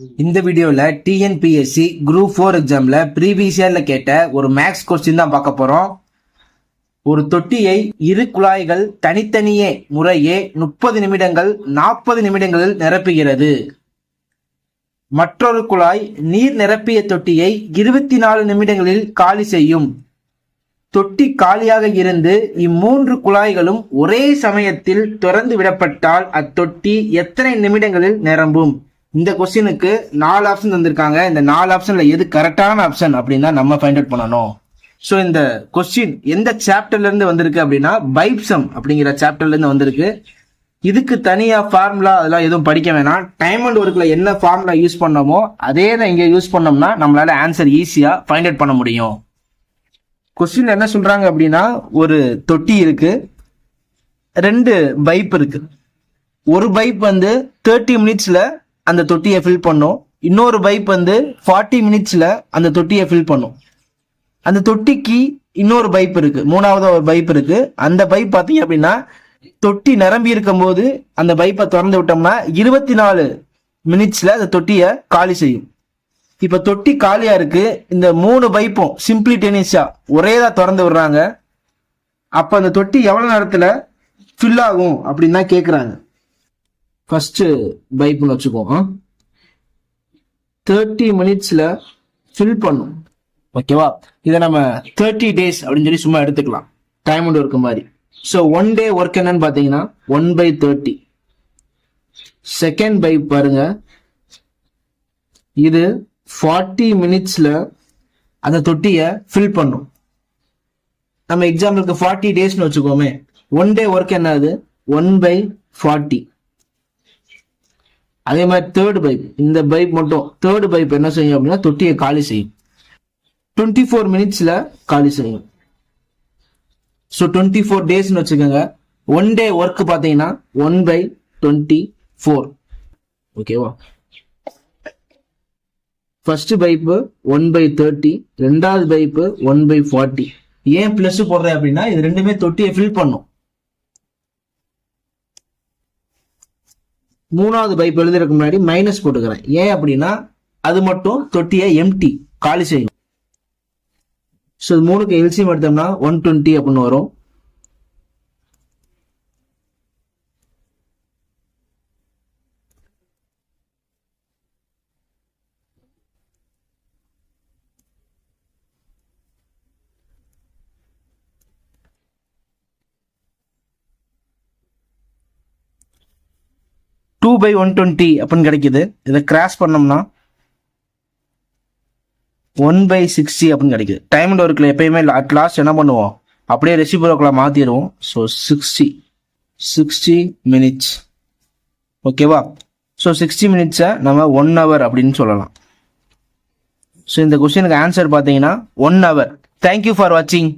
இந்த வீடியோவில் TNPSC group four எக்ஸாம்ல ப்ரீவியஸ் இயரில் கேட்ட ஒரு மேக்ஸ் கொஸ்டின் தான் பார்க்க போகிறோம் ஒரு தொட்டியை இரு குழாய்கள் தனித்தனியே முறையே முப்பது நிமிடங்கள் நாற்பது நிமிடங்களில் நிரப்புகிறது. மற்றொரு குழாய் நீர் நிரப்பிய தொட்டியை இருபத்தி நாலு நிமிடங்களில் காலி செய்யும். தொட்டி காலியாக இருந்து இம்மூன்று குழாய்களும் ஒரே சமயத்தில் திறந்து விடப்பட்டால் அத்தொட்டி எத்தனை நிமிடங்களில் நிரம்பும்? இந்த கொஸ்டினுக்கு நாலு ஆப்ஷன் தந்திருக்காங்க. இந்த நாலு ஆப்ஷன்ல எது கரெக்டான ஆப்ஷன் அப்படின்னு தான் நம்ம ஃபைண்ட் அவுட் பண்ணணும். ஸோ இந்த கொஸ்டின் எந்த சாப்டர்ல இருந்து வந்திருக்கு அப்படின்னா பைப்சம் அப்படிங்கிற சாப்டர்ல இருந்து வந்திருக்கு. இதுக்கு தனியா ஃபார்முலா அதெல்லாம் எதுவும் படிக்க வேணாம். டைம் அண்ட் ஒர்க்ல என்ன ஃபார்முலா யூஸ் பண்ணோமோ அதே தான் இங்கே யூஸ் பண்ணோம்னா நம்மளால ஆன்சர் ஈஸியா ஃபைண்ட் அவுட் பண்ண முடியும். கொஸ்டின் என்ன சொல்றாங்க அப்படின்னா ஒரு தொட்டி இருக்கு. ரெண்டு பைப் இருக்கு. ஒரு பைப் வந்து தேர்ட்டி மினிட்ஸ்ல அந்த தொட்டியை ஃபில் பண்ணும். இன்னொரு பைப் வந்து ஃபார்ட்டி மினிட்ஸில் அந்த தொட்டியை ஃபில் பண்ணும். அந்த தொட்டிக்கு இன்னொரு பைப் இருக்கு. மூணாவது ஒரு பைப் இருக்கு. அந்த பைப் பார்த்தீங்க அப்படின்னா தொட்டி நிரம்பி இருக்கும் போது அந்த பைப்பை திறந்து விட்டோம்னா இருபத்தி நாலு மினிட்ஸில் அந்த தொட்டியை காலி செய்யும். இப்போ தொட்டி காலியாக இருக்கு. இந்த மூணு பைப்பும் சிம்பிளி டெனிஸா ஒரேதா திறந்து விடுறாங்க. அப்போ அந்த தொட்டி எவ்வளோ நேரத்தில் ஃபில் ஆகும் அப்படின்னு தான் கேட்குறாங்க ஃபர்ஸ்ட் பைப்புன்னு வச்சுக்கோங்க. தேர்ட்டி மினிட்ஸ்ல ஃபில் பண்ணும். ஓகேவா இதை நம்ம தேர்ட்டி டேஸ் அப்படின்னு சொல்லி சும்மா எடுத்துக்கலாம். டைம் அண்ட் ஒர்க் மாதிரி. ஸோ ஒன் டே ஒர்க் என்னன்னு பார்த்தீங்கன்னா one by thirty second pipe பாருங்க. இது ஃபார்ட்டி மினிட்ஸில் அந்த தொட்டியை ஃபில் பண்ணும். நம்ம எக்ஸாம்பிளுக்கு ஃபார்ட்டி டேஸ்னு வச்சுக்கோமே. ஒன் டே ஒர்க் என்னது ஒன் பை ஃபார்ட்டி அதே மாதிரி தேர்ட் பைப் இந்த பைப் மட்டும். தேர்ட் பைப் என்ன செய்யும் அப்படின்னா தொட்டியை காலி செய்யும். டுவெண்ட்டி ஃபோர் மினிட்ஸில் காலி செய்யும். ஸோ டுவெண்ட்டி ஃபோர் டேஸ்னு வச்சுக்கோங்க. ஒன் டே ஒர்க் பார்த்தீங்கன்னா ஒன் பை டுவெண்ட்டி ஃபோர் ஓகேவா first pipe one by thirty ரெண்டாவது பைப்பு ஒன் பை ஃபார்ட்டி ஏன் பிளஸ் போடுறேன் அப்படின்னா இது ரெண்டுமே தொட்டியை ஃபில் பண்ணும். மூணாவது பைப் எழுதுறதுக்கு முன்னாடி மைனஸ் போட்டுக்கிறேன். ஏன் அப்படின்னா அது மட்டும் தொட்டியை எம்டி காலி செய்யும். ஸோ இது மூணுக்கு எல்சியம் எடுத்தோம்னா ஒன் டுவெண்ட்டி அப்படின்னு வரும். டூ பை ஒன் டுவெண்ட்டி அப்படின்னு கிடைக்குது. இதை கிராஸ் பண்ணோம்னா ஒன் பை சிக்ஸ்டி அப்படின்னு கிடைக்குது. டைம் ஒர்க்கில் எப்பயுமே அட் லாஸ்ட் என்ன பண்ணுவோம்? அப்படியே ரெசிபுரோக்கில் மாற்றிடுவோம் ஸோ சிக்ஸ்டி சிக்ஸ்டி மினிட்ஸ் ஓகேவா ஸோ சிக்ஸ்டி மினிட்ஸை நம்ம ஒன் ஹவர் அப்படின்னு சொல்லலாம். ஸோ இந்த கொஸ்டினுக்கு ஆன்சர் பார்த்தீங்கன்னா ஒன் ஹவர் தேங்க்யூ ஃபார் வாட்சிங்